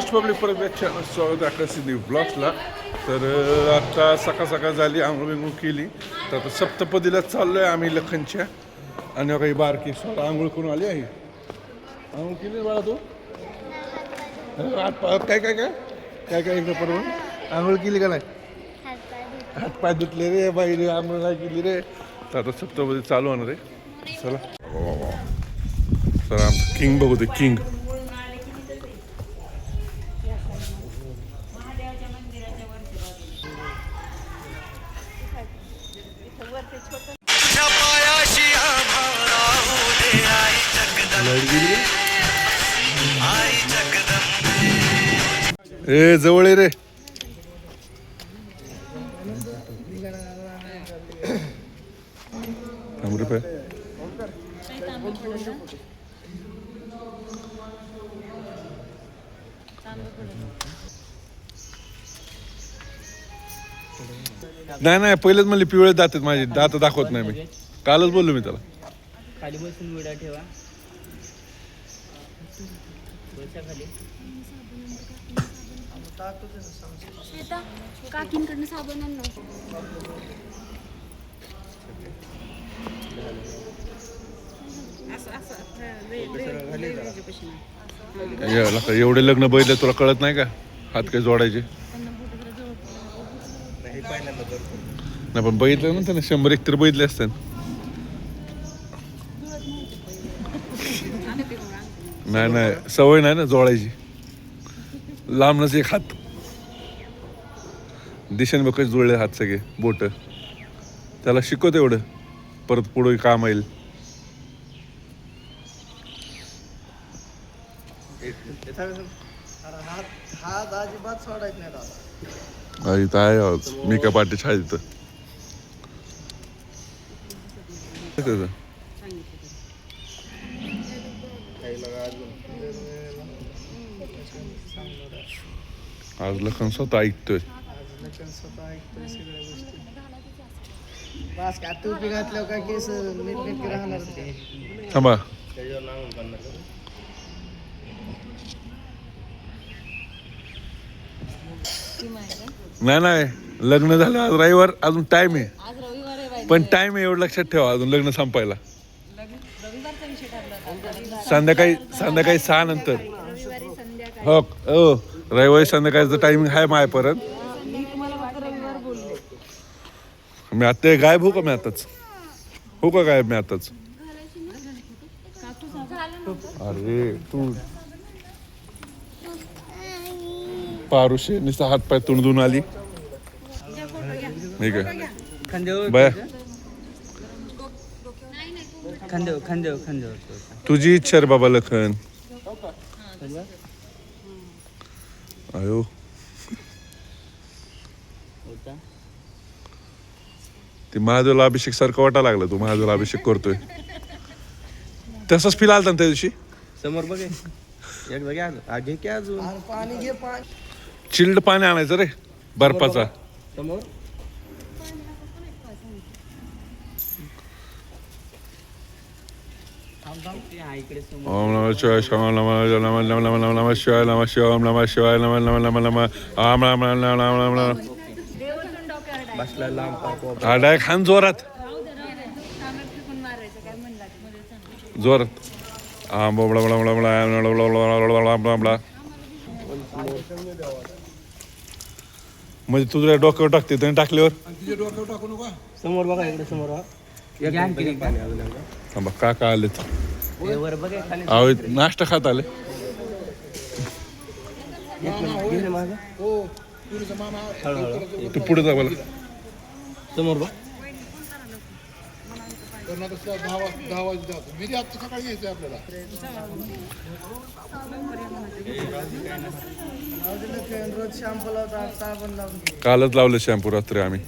Maharashtra public परत एक channel स्वागत आहे तर आता सकाळ सकाळ झाली आंघोळ केली तर आता सप्तपदीला चाललोय आम्ही लखनच्या आणि काही बारकी स्वतः आंघोळ करून आली आहे आंघोळ केली बाळा तू पाय- काय काय काय काय काय इकडे परवा आंघोळ केली का नाही हात पाय धुतले रे बाई रे आंघोळ नाही केली रे तर आता सप्तपदी चालू होणार रे चला वा. तर आमचं किंग बघू ते किंग ए जवळ आहे रे. नाही नाही पहिलेच म्हणले पिवळे दात आहेत माझे. दात दाखवत नाही मी. कालच बोललो मी त्याला. खाली बसून विडा ठेवा. खाली श्वेता काकींकडनं साबण आण ना एवढे लग्न बघितले तुला कळत नाही का? हात काही जोडायचे? नाही पण बघितलं म्हणते ना शंभर एक तर बघितले असते नाही नाही सवय नाही ना जोडायची. लांबनच एक हात. दिशेने बघ जुळले हात सगळे बोट. त्याला शिकवत एवढं परत पुढे काम येईल. इथं आहे आवाज मी का पाठी शाळेत काय त्याचं? आज लखन स्वतः ऐकतोय स्वतः ऐकतोय सगळ्या गोष्टी बस का टोपी घातल्यावर काय केस नीट नीट राहणार ते थांबा नाही नाही लग्न झालं आज रविवार अजून टाइम आहे. पण टाइम आहे एवढं लक्षात ठेवा अजून लग्न संपायला. संध्याकाळी संध्याकाळी सहा नंतर. हो हो. रविवारी संध्याकाळचं टायमिंग आहे माझ्यापर्यंत. मी आता गायब हो का मी आताच? हो का गायब मी आताच? अरे तू. पारुशे नुसतं हात पाय तुणदून आली. ठीक आहे बाया. खांद्यावर खांद्यावर खांद्यावर तुझी इच्छा रे बाबा लखन. होता. ते महादेवला अभिषेक सारखं वाटा लागलं तू महादेवला अभिषेक करतोय. तसंच फील आलता ना त्या दिवशी? समोर बघ. एकदा घ्या आगे की अजून. पाणी घे पाणी. चिल्ड पाणी आणायचं रे बर्फाचा. समोर इकडे समोर ओम नमः शिवाय शिवाय नमः नमः नमः नमः नमः नमः शिवाय नमः शिवाय ओम नमः शिवाय नमः नमः नमः नमः आम राम राम राम राम राम राम। डायरेक्ट हान जोरात। जोरात। आम बोबडा बडा बडा बडा बडा बडा बडा बडा म्हणजे तुझ्या डोक्यावर टाकते त्याने टाकल्यावर? समोर बघा इकडे समोर. थांबा काका खाली अहो नाश्ता खात आले. तू पुढे जा मला समोर बा कालच लावले शॅम्पू रात्री आम्ही.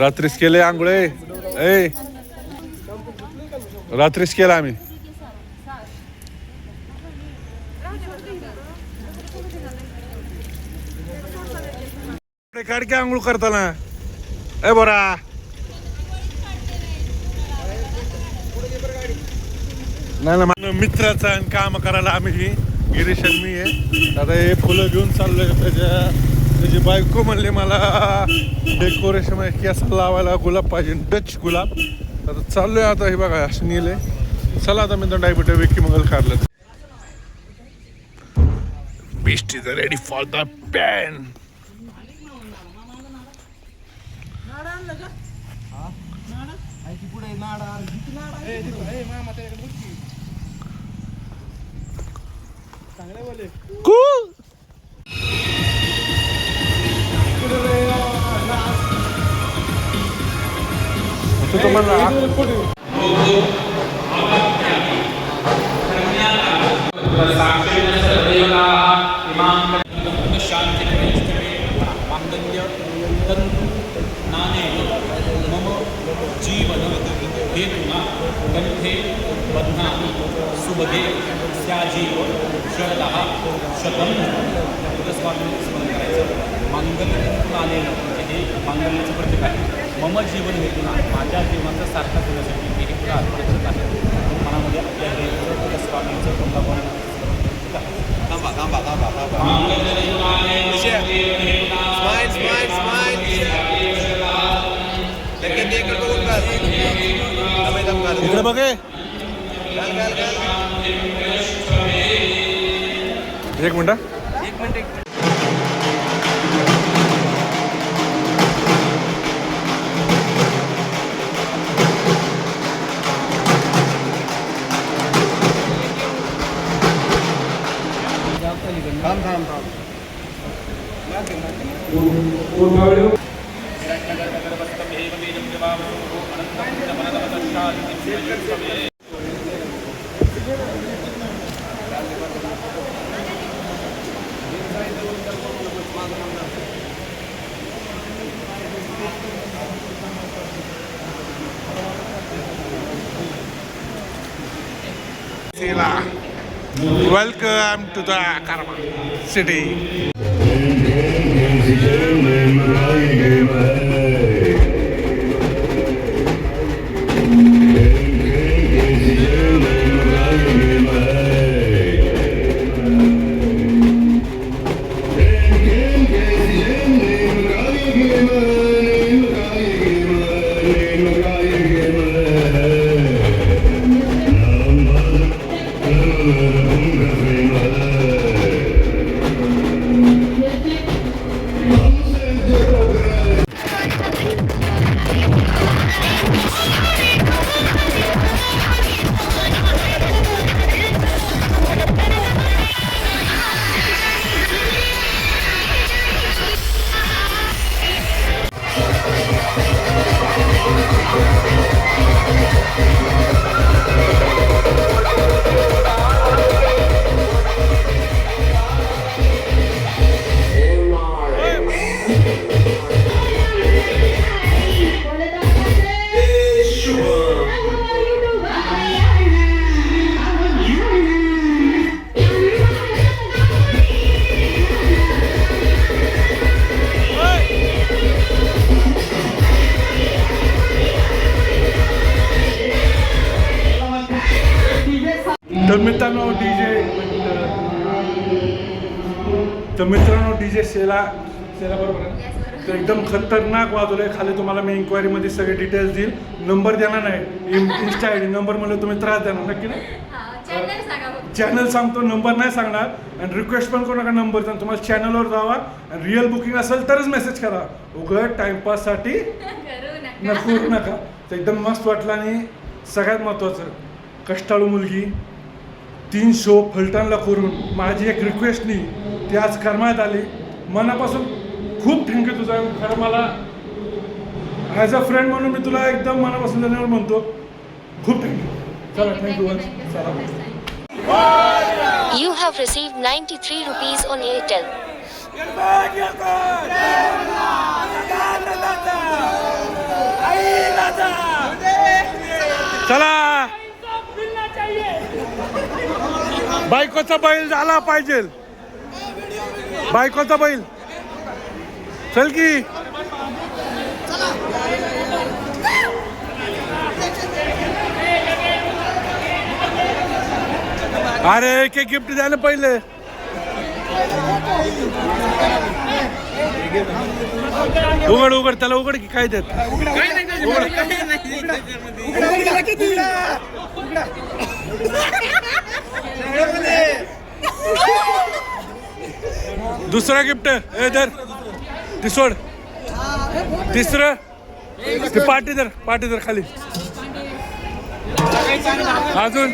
रात्रीच केले आंघोळे ए रात्रीच केला आम्ही काढ की आंघोळ करताना ए बोरा नाही ना माझ्या मित्राचा आणि काम करायला आम्ही गिरीश आणि मी आहे आता हे फुलं घेऊन चाललोय त्याच्या तुझी बायको म्हणले मला डेकोरेशनमध्ये लावायला गुलाब पाहिजे डच गुलाब. आता चाललोय आता हे बघा असं नेले चला आता मी तर डायबिटा विकी मंगल काढलं best is ready for the pan पुढे Cool. तुझं म्हणलं मम जीवन कंठे बध्नामि सुबधे स्याजीव शरदः शतम आहे मम जीवन हेतुना माझ्या जीवनाचं सार्थक होण्यासाठी मी हे फुलं अर्पण आहे. मनामध्ये आपल्या हे स्वामींचं दम काढ इकडे बघे. एक एक minute. Welcome to the Karma city. तर शेला बरोबर आहे? तर एकदम खतरनाक वाजवलं आहे. खाली तुम्हाला मी इन्क्वायरीमध्ये सगळे डिटेल्स देईल. नंबर देणार नाही. इन्स्टा आय डी नंबर म्हणलं तुम्ही त्रास देणार. नक्की ना? चॅनल सांगा. चॅनल सांगतो नंबर नाही सांगणार. आणि रिक्वेस्ट पण करू नका नंबर तुम्हाला चॅनलवर जावा. आणि रिअल बुकिंग असेल तरच मेसेज करा. उघड टाइमपाससाठी करू नका. नको करू नका. तर एकदम मस्त वाटलं आणि सगळ्यात महत्त्वाचं कष्टाळू मुलगी तीन शो फलटणला करून माझी एक रिक्वेस्टनी ती आज करण्यात आली. मनापासून खूप थँक्यू तुझा. खरं मला ॲज अ फ्रेंड म्हणून मी तुला एकदम मनापासून धन्यवाद म्हणतो. खूप थँक्यू चला थँक्यू चला You have received 93 rupees on Airtel. चला. बायकोचा बैल झाला पाहिजे. बायकोचा बैल. चल की अरे एक एक गिफ्ट द्या ना पहिले. उघड उघड त्याला उघड की काय देत? दुसरा गिफ्ट ए धर. ती सोड. तिसरं. ते पाठी धर पाठी धर खाली. अजून.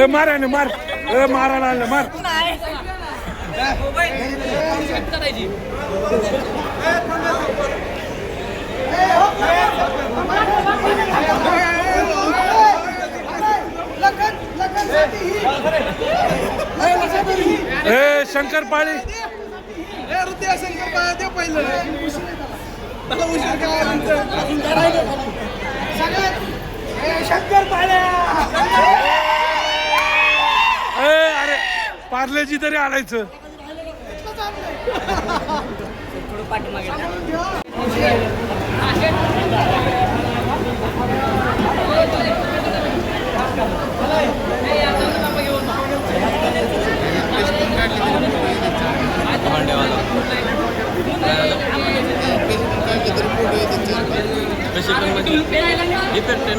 ए मार आणि मार. ए मारायला आलं मार. ए शंकर पाळी. ए अरे पार्लेजी तरी आणायचं. सेकंडमध्ये इफेक्ट आहे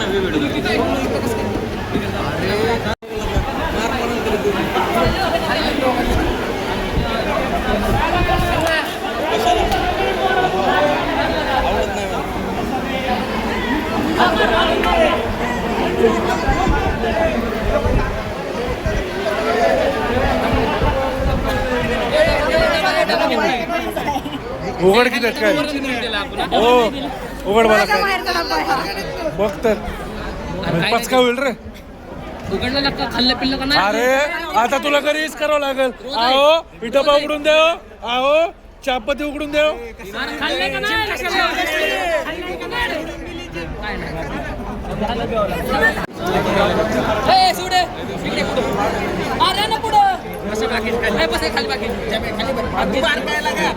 Thank you. उघड किती काय? हो उघड मला काय? बघ तर. पचका होईल रे. उघडलं लागतं खाल्लं पिल्लं का नाही? अरे आता तुला घरीच करावं लागेल. आहो. पिठोबा उघडून देव. आहो चापती उघडून देव. खाल्लं का नाही? खाल्लं का नाही? काय नाही. ए, सुडे. इकडे पुढं. अरे ना पुढं. बसा बाकी. ए, बसा खाली बाकी. खाली बस. तू बाहेर काय लागा?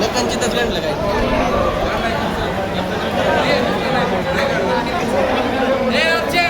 लखनची तर फ्रेंड काय ए, अक्षय.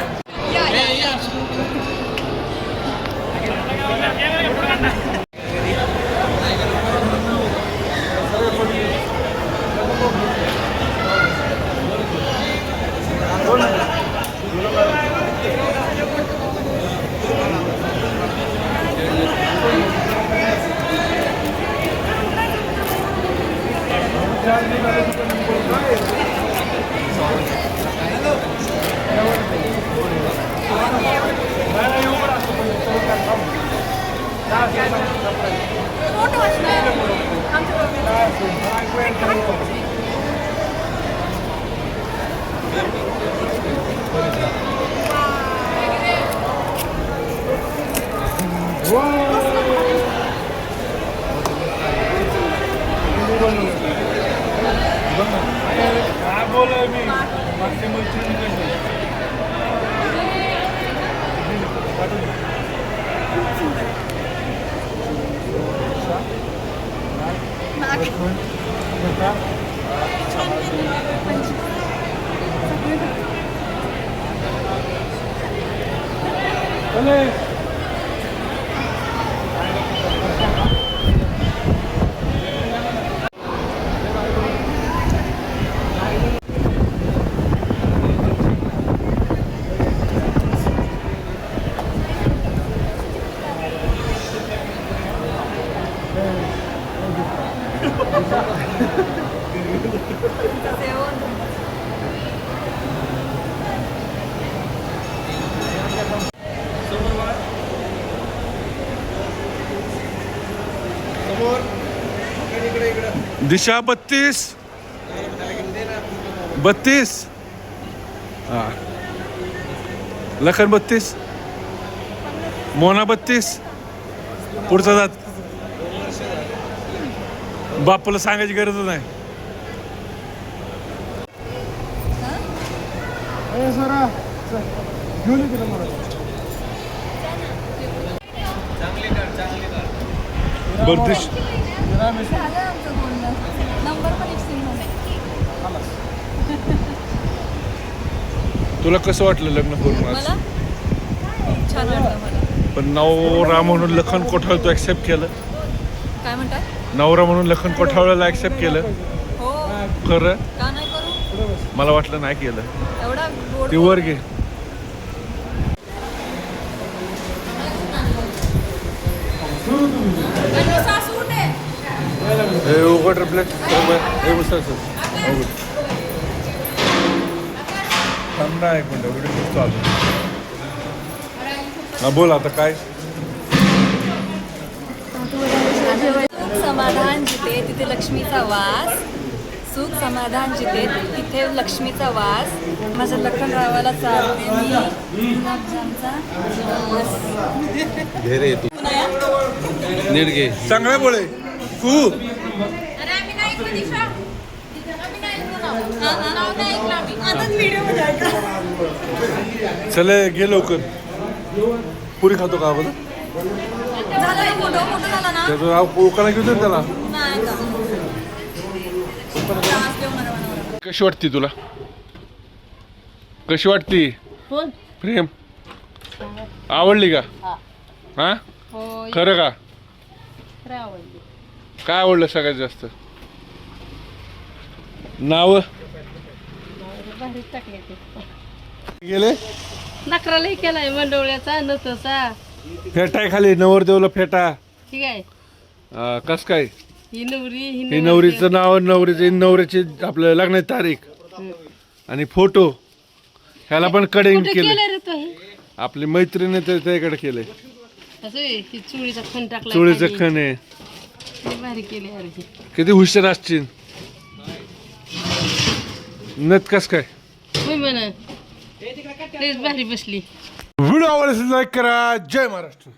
फोटो असणार काय बोलाय मी मागच्या मैत्रिणी कशी? चले. दिशा बत्तीस. बत्तीस. हा. लखन बत्तीस. मोना बत्तीस. पुढचा जात. बापूला सांगायची गरज नाही. बरं दिश झालं आमचं बोलणं नंबर पण एक्सचेंज झाले तुला कसं वाटलं लग्न करून आज? मला? छान वाटलं मला. पण नवरा म्हणून लखन कोठाळ तू ऍक्सेप्ट केलं. काय म्हणताय? नवरा म्हणून लखन कोठावळ्याला ऍक्सेप्ट केलं. हो. खरं? का नाही करू? मला वाटलं नाही केलं. एवढा गोड ती वर घे. हे उघड प्लेट हे उचल सर उघड थांब ना एक मिनिट व्हिडिओ चालू हा बोल आता काय? सुख समाधान जिथे तिथे लक्ष्मीचा वास. सुख समाधान जिथे तिथे लक्ष्मीचा वास. माझ्या लखनरावाला चालते मी. गुलाबजामचा नीट घे. चांगला बोले तू. चले घे लवकर. पुरी खातो का आपण? त्याचं नाव कोकणा घेऊ त्याला. कशी वाटते तुला? कशी वाटती? प्रेम. आवडली का? हा. खरं का? काय आवडलं सगळ्यात जास्त? नाव? गेले? नखरालाही केलाय मंडवळ्याचा नतसा फेटाय खाली नवरदेवला फेटा. ठीक आहे. अं, कस काय? ही नवरी ही नवरीचं नाव नवरीचे नवऱ्याची आपलं लग्नाची तारीख. आणि फोटो. ह्याला पण कडेंग कुठे केलं केलं रे तो हे? आपली मैत्रिणी तर त्याकडे असं ही चुळीचा खण टाकला चोळीचं खण आहे. भारी केले अरे ही. किती हुशार असतील नत कस काय? होय म्हणा. लयच भारी बसली. व्हिडिओ आवडल्यास लाईक करा. जय महाराष्ट्र.